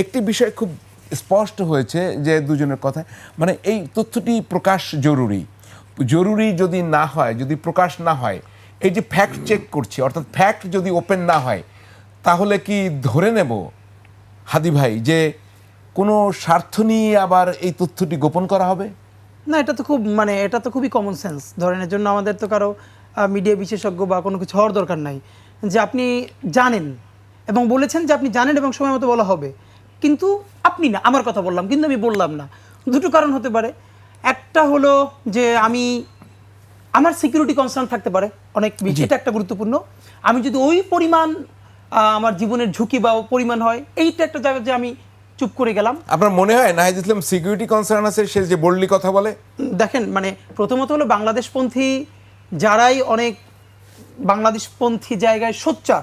একটি বিষয় খুব স্পষ্ট হয়েছে যে দুজনের কথা মানে এই তথ্যটি প্রকাশ জরুরি। জরুরি যদি না হয়, যদি প্রকাশ না হয়, এই যে ফ্যাক্ট চেক করছি, অর্থাৎ ফ্যাক্ট যদি ওপেন না হয়, তাহলে কি ধরে নেব? হাদি ভাই, যে কোনো স্বার্থ নিয়ে আবার এই তথ্যটি গোপন করা হবে? না, এটা তো খুব মানে এটা তো খুবই কমন সেন্স ধরেন, এর জন্য আমাদের তো কারও মিডিয়া বিশেষজ্ঞ বা কোনো কিছু হওয়ার দরকার নাই। যে আপনি জানেন এবং বলেছেন যে আপনি জানেন এবং সময় মতো বলা হবে। কিন্তু আপনি না আমার কথা বললাম কিন্তু আমি বললাম না। দুটো কারণ হতে পারে। একটা হলো যে আমি আমার সিকিউরিটি কনসার্ন থাকতে পারে অনেক বেশি এটা একটা গুরুত্বপূর্ণ। আমি যদি ওই পরিমাণ আমার জীবনের ঝুঁকি বা পরিমাণ হয় এইটা একটা জায়গা যে আমি চুপ করে গেলাম। আপনার মনে হয় নাহিদ ইসলাম সিকিউরিটি কনসার্ন আছে সে যে বললি কথা বলে? দেখেন মানে প্রথমত হলো বাংলাদেশপন্থী যারাই অনেক বাংলাদেশপন্থী জায়গায় সোচ্চার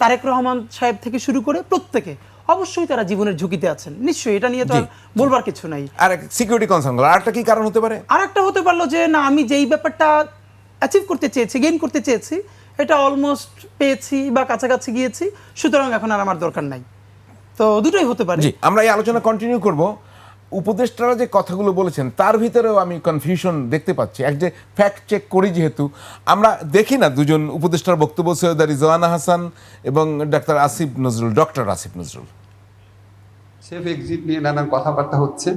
তারেক রহমান সাহেব থেকে শুরু করে প্রত্যেকে অবশ্যই তারা জীবনের ঝুঁকিতে আছেন। নিশ্চয়ই এটা নিয়ে তো আর বলবার কিছু নাই। আর সিকিউরিটি কনসার্ন আর একটা কি কারণ হতে পারে? আর একটা হতে পারল যে না আমি যেই ব্যাপারটা অ্যাচিভ করতে চেয়েছি গেইন করতে চেয়েছি এটা অলমোস্ট পেয়েছি বা কাছাকাছি গিয়েছি সুতরাং এখন আর আমার দরকার নাই। তো দুটোই হতে পারে। জি আমরা এই আলোচনা কন্টিনিউ করব। উপদেষ্টারা যে কথাগুলো বলেছেন, তার ভিতরেও আমি কনফিউশন দেখতে পাচ্ছি। এক যে ফ্যাক্ট চেক করি যেহেতু, আমরা দেখি না দুজন উপদেষ্টার বক্তব্য, সৈয়দা রিজওয়ানা হাসান এবং doctor Asif Nazrul, doctor Asif Nazrul. Safe exit নিয়ে নানান কথাবার্তা হচ্ছে।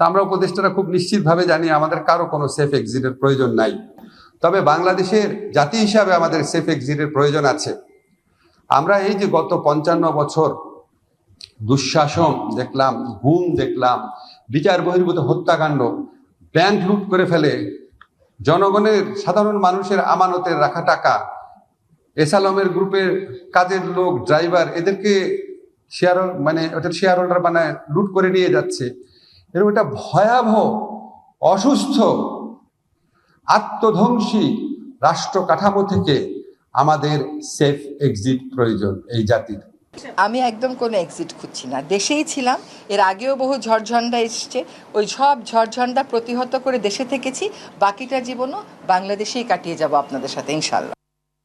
তা আমরা উপদেষ্টারা খুব নিশ্চিতভাবে জানি আমাদের কারও কোনো সেফ এক্সিটের প্রয়োজন নাই। তবে বাংলাদেশের জাতি হিসাবে আমাদের সেফ এক্সিটের প্রয়োজন আছে। আমরা এই যে গত পঞ্চান্ন বছর দুঃশাসন দেখলাম গুম দেখলাম, বিচার বহির্ভূত হত্যাকাণ্ড ব্যাংক লুট করে ফেলে, জনগণের, সাধারণ মানুষের আমানতের রাখা টাকা, এসালমের গ্রুপের কাজের লোক ড্রাইভার এদেরকে শেয়ার মানে ওদের শেয়ার হোল্ডার বানায় লুট করে নিয়ে যাচ্ছে। এরকম একটা ভয়াবহ, অসুস্থ, আত্মধ্বংসী রাষ্ট্র কাঠামো থেকে আমাদের সেফ এক্সিট প্রয়োজন এই জাতির। আমি একদম কোনো এক্সিট খুঁজছি না। দেশেই ছিলাম, এর আগেও বহু ঝড়ঝণ্ডা এসছে। ওই সব ঝড়ঝণ্ডা প্রতিহত করে দেশে থেকেছি, বাকিটা জীবনও বাংলাদেশেই কাটিয়ে যাব আপনাদের সাথে ইনশাল্লাহ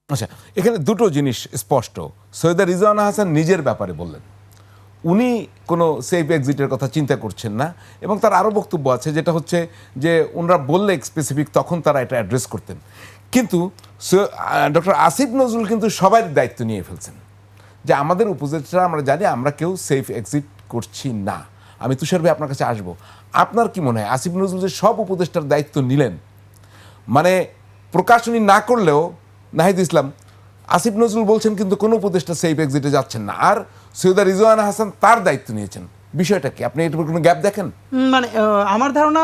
আচ্ছা এখানে দুটো জিনিস স্পষ্ট। সৈয়দা রিজওয়ানা হাসান নিজের ব্যাপারে বললেন। উনি কোনো সেফ এক্সিটের কথা চিন্তা করছেন না এবং তার আরও বক্তব্য আছে, যেটা হচ্ছে যে ওনারা বললে স্পেসিফিক তখন তারা এটা অ্যাড্রেস করতেন। কিন্তু ডক্টর আসিফ নজরুল কিন্তু সবার দায়িত্ব নিয়ে ফেলছেন। যে আমাদের উপদেষ্টা আমরা জানি, আমরা কেউ সেফ এক্সিট করছি না। আমি তুষার ভাই আপনার কাছে আসব। আপনার কি মনে হয়? আসিফ নজরুল যে সব উপদেষ্টার দায়িত্ব নিলেন মানে প্রকাশনী না করলেও নাহিদ ইসলাম, আসিফ নজরুল বলছেন কিন্তু কোনো উপদেষ্টা সেফ এক্সিটে যাচ্ছেন না। আর সৈয়দা রিজওয়ানা হাসান তার দায়িত্ব নিয়েছেন। বিষয়টা কি? আপনি এটার কোনো গ্যাপ দেখেন? মানে আমার ধারণা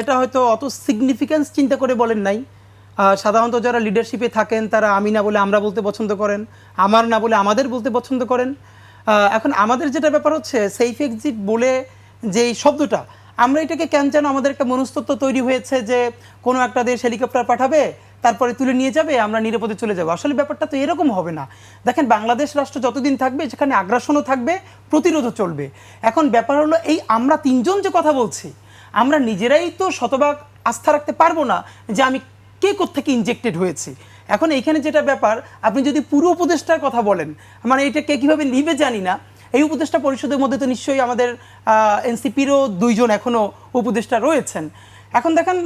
এটা হয়তো অত সিগনিফিক্যান্স চিন্তা করে বলেন নাই। সাধারণত যারা লিডারশিপে থাকেন, তারা আমি না বলে আমরা বলতে পছন্দ করেন, আমার না বলে আমাদের বলতে পছন্দ করেন। এখন আমাদের যেটা ব্যাপার হচ্ছে সেফ এক্সিট বলে যে এই শব্দটা, আমরা এটাকে কেন যেন আমাদের একটা মনস্তত্ব তৈরি হয়েছে যে কোনো একটা দেশ হেলিকপ্টার পাঠাবে, তারপরে তুলে নিয়ে যাবে, আমরা নিরাপদে চলে যাব। আসলে ব্যাপারটা তো এরকম হবে না। দেখেন, বাংলাদেশ রাষ্ট্র যতদিন থাকবে, সেখানে আগ্রাসনও থাকবে, প্রতিরোধও চলবে। এখন ব্যাপার হলো, এই আমরা তিনজন যে কথা বলছি, আমরা নিজেরাই তো শতভাগ আস্থা রাখতে পারব না যে আমি কে থেকে ইনজেক্টেড হয়েছি? এখন এইখানে যেটা ব্যাপার, আপনি যদি পুরো উপদেষ্টার কথা বলেন মানে এটা কে কীভাবে নিবে জানি না, এই উপদেষ্টা পরিষদের মধ্যে তো নিশ্চয়ই আমাদের এনসিপিরও দুইজন এখনও উপদেষ্টা রয়েছেন। এখন দেখেন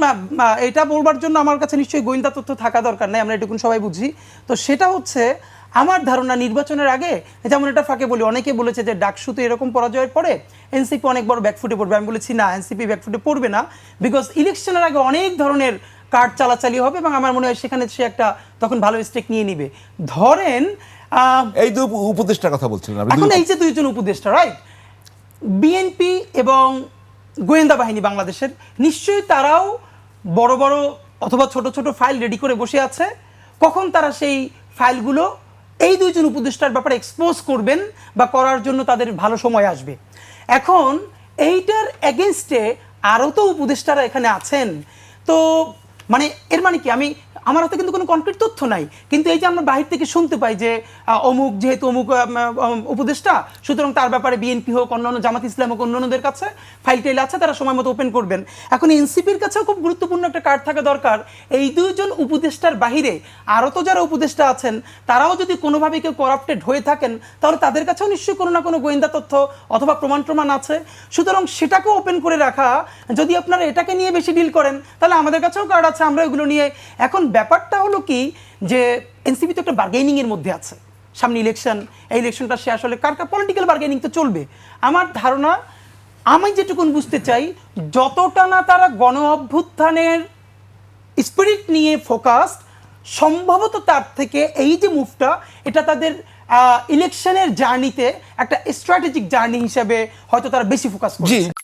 এটা বলবার জন্য আমার কাছে নিশ্চয়ই গোয়েন্দা তথ্য থাকা দরকার নাই, আমরা এটুকুন সবাই বুঝি। তো সেটা হচ্ছে, আমার ধারণা নির্বাচনের আগে, যেমন এটা ফাঁকে বলি, অনেকে বলেছে যে ডাকসুতে এরকম পরাজয়ের পরে এনসিপি অনেক বড় ব্যাকফুটে পড়বে। আমি বলেছি, না, এনসিপি ব্যাকফুটে পড়বে না বিকজ ইলেকশনের আগে অনেক ধরনের কার্ড চালাচালি হবে এবং আমার মনে হয় সেখানে সে একটা তখন ভালো স্টেক নিয়ে নিবে। ধরেন এই দু উপদেষ্টার কথা বলছিলেন এখন এই যে দুইজন উপদেষ্টা রাইট বিএনপি এবং গোয়েন্দা বাহিনী বাংলাদেশের নিশ্চয়ই তারাও বড় বড় অথবা ছোট ছোট ফাইল রেডি করে বসে আছে। কখন তারা সেই ফাইলগুলো এই দুইজন উপদেষ্টার ব্যাপারে এক্সপোজ করবেন বা করার জন্য তাদের ভালো সময় আসবে। এখন এইটার এগেনস্টে আরও তো উপদেষ্টারা এখানে আছেন। তো মানে এর মানে কি? আমি আমার হাতে কিন্তু কোনো কনক্রিট তথ্য নাই। কিন্তু এই যে আমরা বাহির থেকে শুনতে পাই যে অমুক, যেহেতু অমুক উপদেষ্টা, সুতরাং তার ব্যাপারে বিএনপি হোক, অন্যান্য জামাত ইসলাম হোক, অন্যান্যদের কাছে ফাইল টাইল আছে, তারা সময় মতো ওপেন করবেন। এখন এনসিপির কাছেও খুব গুরুত্বপূর্ণ একটা কার্ড থাকা দরকার। এই দুইজন উপদেষ্টার বাহিরে আরও তো যারা উপদেষ্টা আছেন, তারাও যদি কোনোভাবে কেউ করাপ্টেড হয়ে থাকেন, তাহলে তাদের কাছেও নিশ্চয়ই কোনো না কোনো গোয়েন্দা তথ্য অথবা প্রমাণ প্রমাণ আছে। সুতরাং সেটাকেও ওপেন করে রাখা, যদি আপনারা এটাকে নিয়ে বেশি ডিল করেন, তাহলে আমাদের কাছেও কার্ড আছে, আমরা এগুলো নিয়ে। এখন ব্যাপারটা হলো কি যে এনসিপি তো একটা বার্গেনিংয়ের মধ্যে আছে। সামনে ইলেকশন এই ইলেকশনটা সে আসলে কার কার পলিটিক্যাল বার্গেনিং তো চলবে। আমার ধারণা আমি যেটুকুন বুঝতে চাই যতটা না তারা গণ অভ্যুত্থানের স্পিরিট নিয়ে ফোকাস সম্ভবত তার থেকে এই যে মুভটা এটা তাদের ইলেকশনের জার্নিতে একটা স্ট্র্যাটেজিক জার্নি হিসেবে হয়তো তারা বেশি ফোকাস করছে।